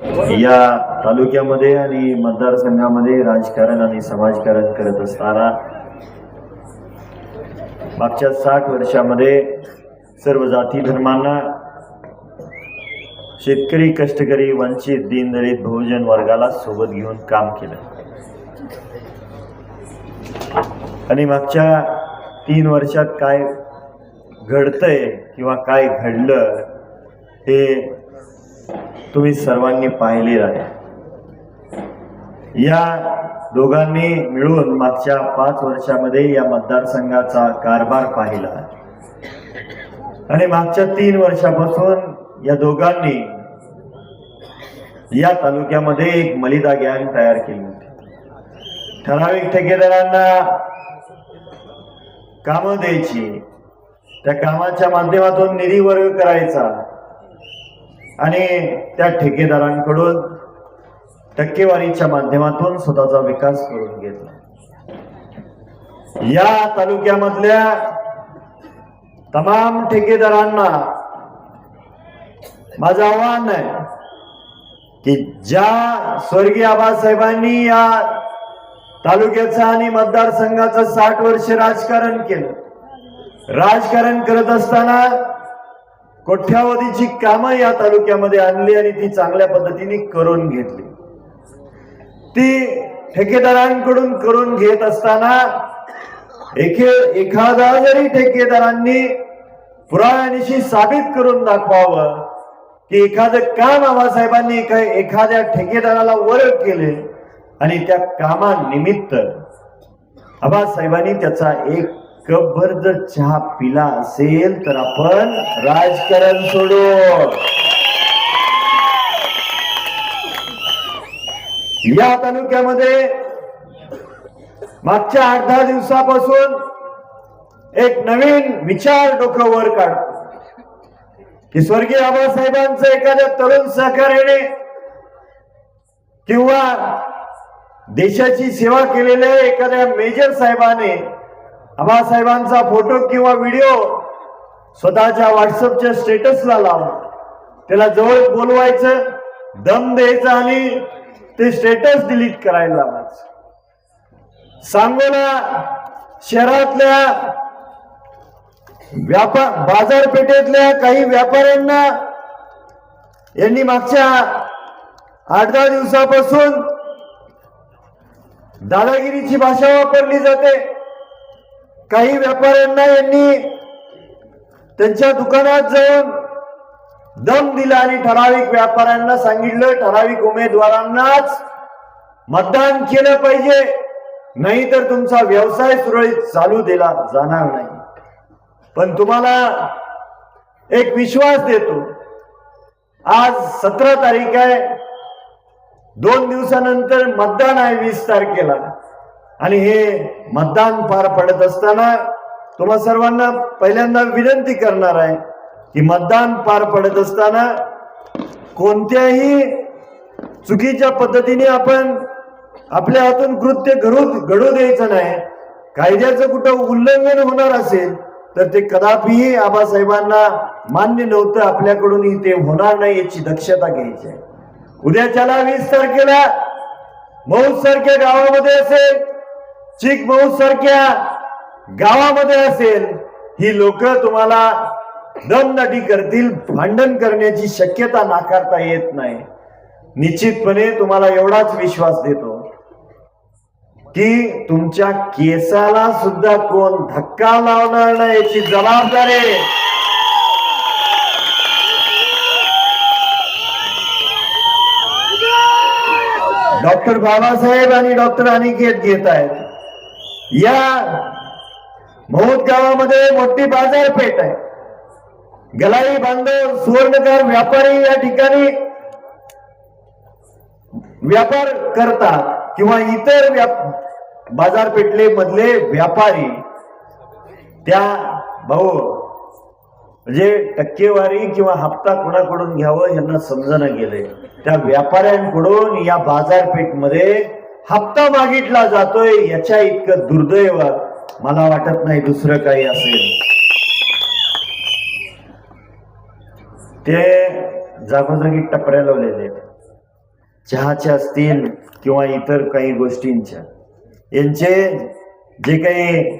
या तालुक्यामध्ये आणि मतदारसंघामध्ये राजकारण आणि समाजकारण करत असताना मागच्या साठ वर्षामध्ये सर्व जाती धर्मांना शेतकरी कष्टकरी वंचित दीनदलित बहुजन वर्गाला सोबत घेऊन काम केलं. आणि मागच्या तीन वर्षात काय घडतंय किंवा काय घडलं हे तुम्ही सर्वांनी पाहिलेलं आहे. या दोघांनी मिळून मागच्या पाच वर्षामध्ये या मतदारसंघाचा कारभार पाहिला आणि मागच्या तीन वर्षापासून या दोघांनी या तालुक्यामध्ये एक मलिदा गॅंग तयार केली होती. ठराविक ठेकेदारांना कामं द्यायची त्या कामाच्या माध्यमातून निधी वर्ग करायचा आणि त्या ठेकेदारांकडून टक्केवारीच्या माध्यमातून स्वतःचा विकास करून घेतला. या तालुक्यामधल्या तमाम ठेकेदारांना माझं आव्हान आहे की ज्या स्वर्गीय आबासाहेबांनी या तालुक्याचं आणि मतदारसंघाचं साठ वर्ष राजकारण केलं राजकारण करत असताना कोट्यावधीची कामं या तालुक्यामध्ये आणली आणि ती चांगल्या पद्धतीने करून घेतली. ती ठेकेदारांकडून करून घेत असताना एके एखादा जरी ठेकेदारांनी पुराव्यानिशी साबित करून दाखवावं की एखादं काम आबासाहेबांनी एका एखाद्या ठेकेदाराला वर्ग केले आणि त्या कामानिमित्त आबासाहेबांनी त्याचा एक कपभर जर चहा पिला असेल तर आपण राजकारण सोडू या तालुक्यामध्ये मागच्या आठ दहा दिवसापासून एक नवीन विचार डोकं वर काढतो की स्वर्गीय आबासाहेबांचं एखाद्या तरुण सहकार्याने किंवा देशाची सेवा केलेल्या एखाद्या मेजर साहेबाने आबासाहेबांचा फोटो किंवा व्हिडिओ स्वतःच्या व्हॉट्सअपच्या स्टेटसला लावून त्याला जवळ बोलवायचं दम द्यायचा आणि ते स्टेटस डिलीट करायला लावायचं. सांगोला शहरातल्या व्यापार बाजारपेठेतल्या काही व्यापाऱ्यांना यांनी मागच्या आठ दहा दिवसापासून दादागिरीची भाषा वापरली जाते. काही व्यापाऱ्यांना यांनी त्यांच्या दुकानात जाऊन दम दिला आणि ठराविक व्यापाऱ्यांना सांगितलं ठराविक उमेदवारांनाच मतदान केलं पाहिजे. नाहीतर तुमचा व्यवसाय सुरळीत चालू दिला जाणार नाही. पण तुम्हाला एक विश्वास देतो आज सतरा तारीख आहे. दोन दिवसानंतर मतदान आहे वीस तारखेला. आणि हे मतदान पार पडत असताना तुम्हा सर्वांना पहिल्यांदा विनंती करणार आहे की मतदान पार पडत असताना कोणत्याही चुकीच्या पद्धतीने आपण आपल्या हातून कृत्य घडू घडू द्यायचं नाही. कायद्याचं कुठं उल्लंघन होणार असेल तर ते कदापिही आबासाहेबांना मान्य नव्हतं आपल्याकडूनही ते होणार नाही याची दक्षता घ्यायची आहे. उद्याच्याला वीस तारखेला मौज सारख्या गावामध्ये असेल चिक सारख्या गावामध्ये असेल ही लोक तुम्हाला दमदाटी करतील भांडण करण्याची शक्यता नाकारता येत नाही. निश्चितपणे तुम्हाला एवढाच विश्वास देतो की तुमच्या केसाला सुद्धा कोण धक्का लावणार नाही याची जबाबदारी डॉक्टर बाबासाहेब आणि डॉक्टर अनिकेत घेत आहेत. या मौत गावामध्ये मोठी बाजारपेठ आहे. गलाई बांधव सुवर्णकार व्यापारी या ठिकाणी व्यापार करतात किंवा इतर बाजारपेठले मधले व्यापारी त्या भाऊ म्हणजे टक्केवारी किंवा हप्ता कोणाकडून घ्यावं यांना समजणं गेलंय त्या व्यापाऱ्यांकडून या बाजारपेठमध्ये हप्ता मागितला जातोय याच्या इतकं दुर्दैव मला वाटत नाही दुसरं काही असेल. ते जागोजागी टपऱ्या लावलेले आहेत. चहाच्या असतील किंवा इतर काही गोष्टींच्या. यांचे जे काही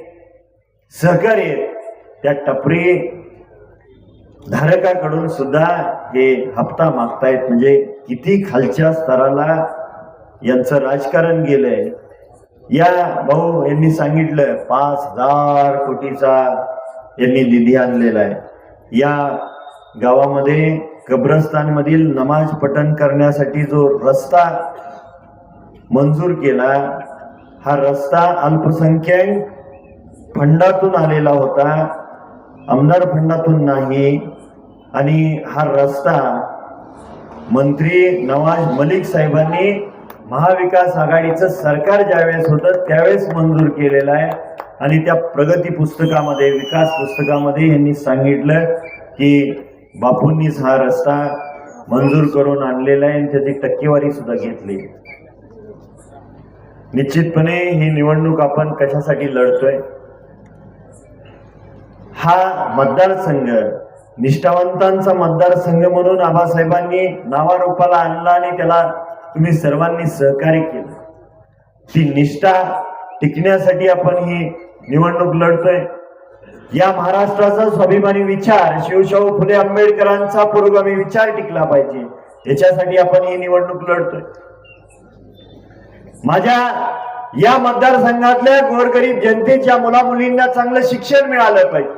सहकार्य आहेत, त्या टपरी धारकाकडून सुद्धा हे हप्ता मागतायत. म्हणजे किती खालच्या स्तराला यांचं राजकारण गेलंय. या भाऊ यांनी सांगितलं पाच हजार कोटीचा यांनी निधी आणलेला आहे. या गावामध्ये कब्रस्तानमधील नमाज पठण करण्यासाठी जो रस्ता मंजूर केला हा रस्ता अल्पसंख्याक फंडातून आलेला होता आमदार फंडातून नाही आणि हा रस्ता मंत्री नवाज मलिक साहेबांनी महाविकास आघाडीचं सरकार ज्यावेळेस होतं त्यावेळेस मंजूर केलेलं आहे. आणि त्या प्रगती पुस्तकामध्ये विकास पुस्तकामध्ये यांनी सांगितलं की बापूंनीच हा रस्ता मंजूर करून आणलेला आहे आणि त्याची टक्केवारी सुद्धा घेतली. निश्चितपणे ही निवडणूक आपण कशासाठी लढतोय? हा मतदारसंघ निष्ठावंतांचा मतदारसंघ म्हणून आबासाहेबांनी नावारूपाला आणला आणि त्याला तुम्ही सर्वांनी सहकार्य केलं. ती निष्ठा टिकण्यासाठी आपण ही निवडणूक लढतोय. या महाराष्ट्राचा स्वाभिमानी विचार शिवशाहू फुले आंबेडकरांचा पुरोगामी विचार टिकला पाहिजे. याच्यासाठी आपण ही निवडणूक लढतोय. माझ्या या मतदारसंघातल्या गोरगरीब जनतेच्या मुला मुलींना चांगलं शिक्षण मिळालं पाहिजे.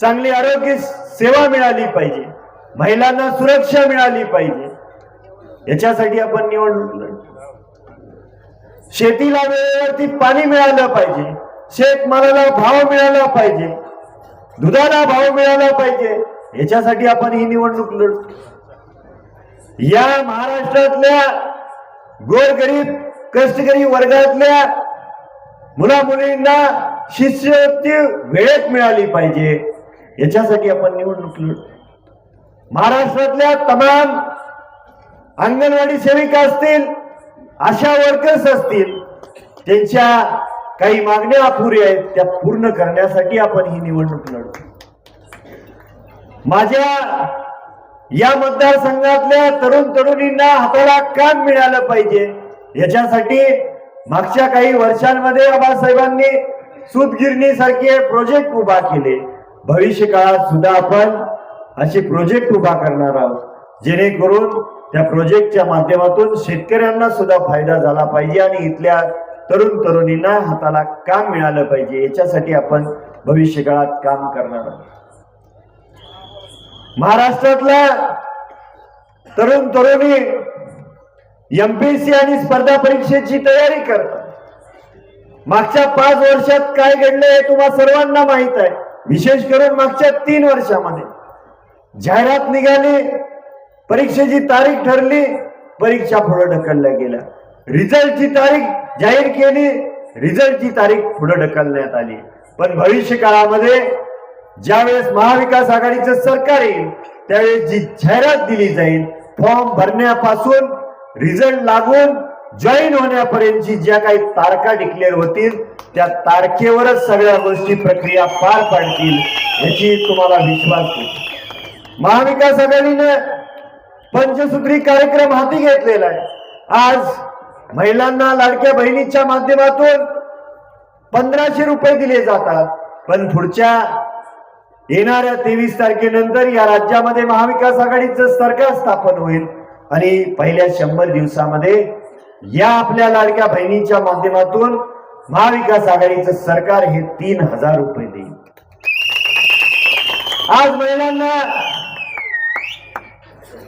चांगली आरोग्य सेवा मिळाली पाहिजे. महिलांना सुरक्षा मिळाली पाहिजे. याच्यासाठी आपण निवडणूक शेतीला वेळेवरती पाणी मिळालं पाहिजे. शेतमालाला भाव मिळाला पाहिजे. दुधाला भाव मिळाला पाहिजे. याच्यासाठी आपण ही निवडणूक लढतो या महाराष्ट्रातल्या गोरगरीब कष्टकरी वर्गातल्या मुला मुलींना शिष्यवृत्ती वेळेत मिळाली पाहिजे. याच्यासाठी आपण निवडणूक लढतो महाराष्ट्रातल्या तमाम अंगणवाडी सेविका असतील आशा वर्कर्स असतील त्यांच्या काही मागण्या अपुरी आहेत त्या पूर्ण करण्यासाठी आपण ही निवडणूक लढू. माझ्या या मतदारसंघातल्या तरुण तरुणींना हाताला काम मिळालं पाहिजे. याच्यासाठी मागच्या काही वर्षांमध्ये आबासाहेबांनी सूतगिरणी सारखे प्रोजेक्ट उभा केले. भविष्य काळात सुद्धा आपण असे प्रोजेक्ट उभा करणार आहोत. जेणेकरून त्या प्रोजेक्टच्या माध्यमातून शेतकऱ्यांना सुद्धा फायदा झाला पाहिजे आणि इथल्या तरुण तरुणींना हाताला काम मिळालं पाहिजे. याच्यासाठी आपण भविष्य काळात काम करणार आहोत. महाराष्ट्रातल्या तरुण तरुणी एमपीएससी आणि स्पर्धा परीक्षेची तयारी करतात. मागच्या पाच वर्षात काय घडलं हे तुम्हा सर्वांना माहीत आहे. विशेष करून मागच्या तीन वर्षामध्ये. जाहिरात निघाली परीक्षेची तारीख ठरली परीक्षा पुढे ढकलल्या गेल्या. रिझल्टची तारीख जाहीर केली रिझल्टची तारीख पुढे ढकलण्यात आली. पण भविष्य काळामध्ये ज्यावेळेस महाविकास आघाडीचं सरकार येईल त्यावेळेस जी जाहिरात दिली जाईल फॉर्म भरण्यापासून रिझल्ट लागून जॉईन होण्यापर्यंतची ज्या काही तारखा डिक्लेअर होतील त्या तारखेवरच सगळ्या गोष्टी प्रक्रिया पार पाडतील याची तुम्हाला विश्वास महाविकास आघाडीनं पंचसूत्री कार्यक्रम हाती घेतलेला आहे. आज महिलांना लाडक्या बहिणीच्या माध्यमातून पंधराशे रुपये दिले जातात. पण पुढच्या येणाऱ्या तेवीस तारखेनंतर या राज्यामध्ये महाविकास आघाडीचं सरकार स्थापन होईल. आणि पहिल्या शंभर दिवसामध्ये या आपल्या लाडक्या बहिणीच्या माध्यमातून महाविकास आघाडीचं सरकार हे तीन हजार रुपये देईल. आज महिलांना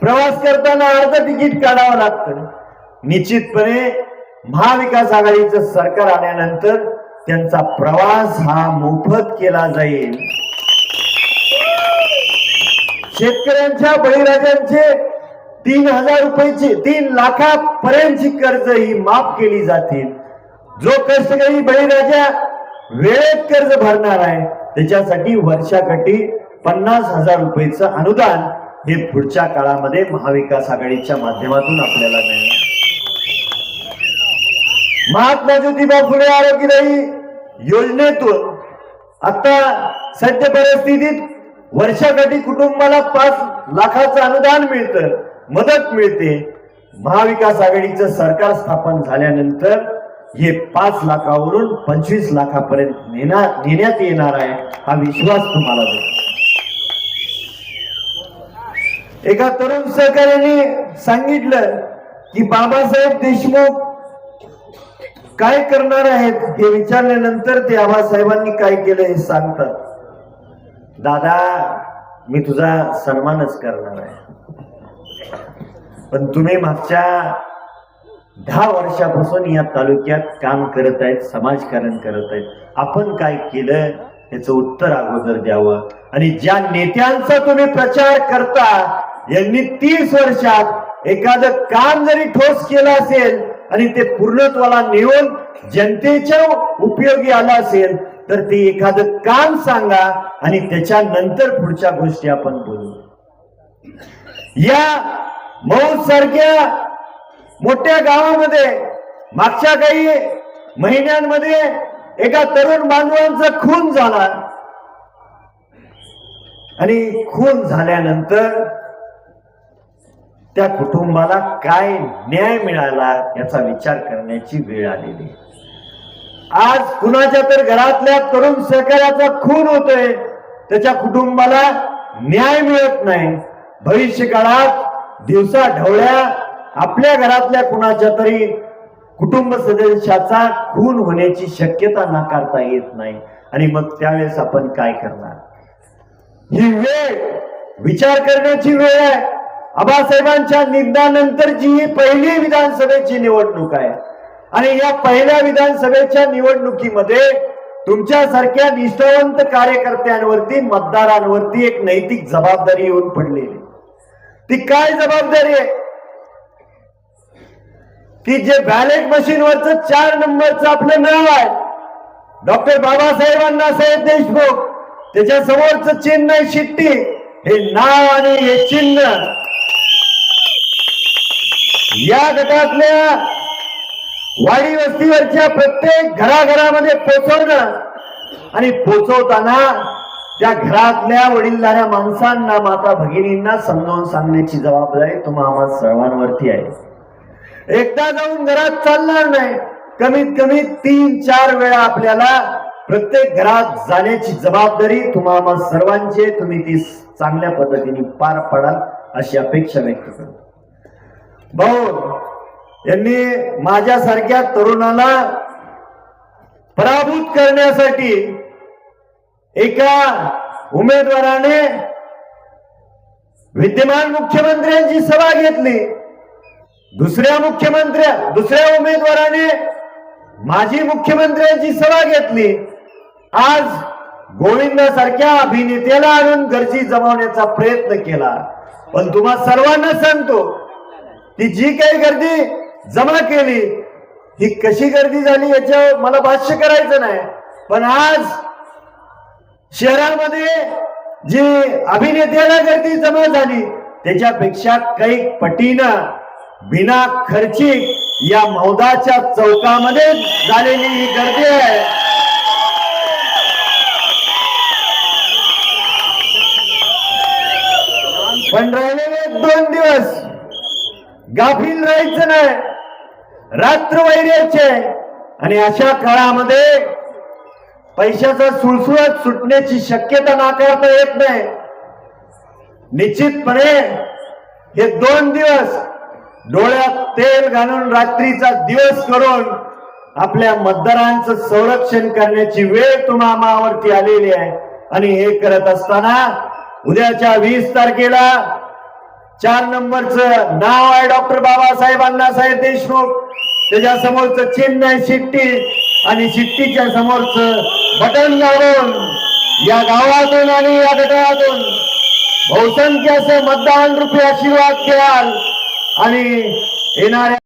प्रवास करताना अर्ध तिकीट काढावं लागतं. निश्चितपणे महाविकास आघाडीचं सरकार आल्यानंतर त्यांचा प्रवास हा मोफत केला जाईल. शेतकऱ्यांच्या बळीराजांचे तीन हजार रुपयाची तीन लाखापर्यंतची कर्ज ही माफ केली जातील. जो कष्टकरी बळीराजा वेळेत कर्ज भरणार आहे त्याच्यासाठी वर्षाकाठी पन्नास हजार रुपयेचं अनुदान हे पुढच्या काळामध्ये महाविकास आघाडीच्या माध्यमातून आपल्याला मिळणार. महात्मा ज्योतिबा फुले आरोग्यदायी योजनेतून आता सध्या परिस्थितीत वर्षाकाठी कुटुंबाला पाच लाखाचं अनुदान मिळतं मदत मिळते. महाविकास आघाडीचं सरकार स्थापन झाल्यानंतर हे पाच लाखावरून पंचवीस लाखापर्यंत नेण्यात येणार आहे हा विश्वास तुम्हाला देतो. एका तरुण सहकार्याने सांगितलं की बाबासाहेब देशमुख काय करणार आहेत हे विचारल्यानंतर ते आबासाहेबांनी काय केलं हे सांगतात. दादा मी तुझा सन्मानच करणार आहे. पण तुम्ही मागच्या दहा वर्षापासून या तालुक्यात काम करत आहेत समाजकारण करत आहेत. आपण काय केलं याचं उत्तर अगोदर द्यावं. आणि ज्या नेत्यांचा तुम्ही प्रचार करता यांनी तीस वर्षात एखादं काम जरी ठोस केलं असेल आणि ते पूर्णत्वाला नेऊन जनतेच्या उपयोगी आलं असेल तर ते एखादं काम सांगा आणि त्याच्यानंतर पुढच्या गोष्टी आपण बोलू. या मऊ सारख्या मोठ्या गावामध्ये मागच्या काही महिन्यांमध्ये एका तरुण बांधवांचा खून झाला. आणि खून झाल्यानंतर त्या कुटुंबाला काय न्याय मिळाला याचा विचार करण्याची वेळ आलेली आज कुणाच्या तर घरातल्या तरुण सहकार्याचा खून होतोय त्याच्या कुटुंबाला न्याय मिळत नाही. भविष्य काळात दिवसा ढवळ्या आपल्या घरातल्या कुणाच्या तरी कुटुंब सदस्याचा खून होण्याची शक्यता नाकारता येत नाही. आणि मग त्यावेळेस आपण काय करणार? ही वेळ विचार करण्याची वेळ आहे. आबासाहेबांच्या निधनानंतरची ही पहिली विधानसभेची निवडणूक आहे. आणि या पहिल्या विधानसभेच्या निवडणुकीमध्ये तुमच्यासारख्या निष्ठावंत कार्यकर्त्यांवरती मतदारांवरती एक नैतिक जबाबदारी येऊन पडलेली ती काय जबाबदारी आहे? की जे बॅलेट मशीनवरचं चार नंबरचं आपलं नाव आहे. डॉक्टर बाबासाहेबांना साहेब देशमुख त्याच्या समोरचं चिन्ह शिट्टी हे नाव आणि हे चिन्ह या गटातल्या वाडी वस्तीवरच्या प्रत्येक घराघरामध्ये पोचवणं आणि पोचवताना त्या घरातल्या वडीलधाऱ्या माणसांना माता भगिनींना समजावून सांगण्याची जबाबदारी तुम्हा आम्हा सर्वांवरती आहे. एकदा जाऊन घरात चालणार नाही कमीत कमी तीन चार वेळा आपल्याला प्रत्येक घरात जाण्याची जबाबदारी तुम्हा सर्वांची तुम्ही ती चांगल्या पद्धतीने पार पडाल अशी अपेक्षा व्यक्त करतो. भाऊ यांनी माझ्यासारख्या तरुणाला पराभूत करण्यासाठी एका उमेदवाराने विद्यमान मुख्यमंत्र्यांची सभा घेतली. दुसऱ्या मुख्यमंत्र्या दुसऱ्या उमेदवाराने माजी मुख्यमंत्र्यांची सभा घेतली. आज गोविंदासारख्या अभिनेत्याला आणून गरजी जमवण्याचा प्रयत्न केला. पण तुम्हा सर्वांना सांगतो ती जी काही गर्दी जमा केली ही कशी गर्दी झाली याच्यावर मला भाष्य करायचं नाही. पण आज शहरामध्ये जी अभिनेत्याला गर्दी जमा झाली त्याच्यापेक्षा काही पटीनं बिना खर्ची या मौदाच्या चौकामध्ये झालेली ही गर्दी आहे. पण राहिलेले दोन दिवस गाफील राहायचं नाही. रात्र वैर्याचे आणि अशा काळामध्ये पैशाचा सुळसुळाट सुटण्याची शक्यता नाकारता येत नाही. निश्चितपणे हे दोन दिवस डोळ्यात तेल घालून रात्रीचा दिवस करून आपल्या मतदारांचं संरक्षण करण्याची वेळ तुम्हा मावरती आलेली आहे. आणि हे करत असताना उद्याच्या वीस तारखेला चार नंबरचं नाव आहे डॉक्टर बाबासाहेब अण्णासाहेब देशमुख. त्याच्या समोरचं चिन्ह आहे शिट्टी आणि शिट्टीच्या समोरचं बटन दाबून या गावातून आणि या गटातून बहुसंख्य असं मतदान रुपये आशीर्वाद घ्याल आणि येणाऱ्या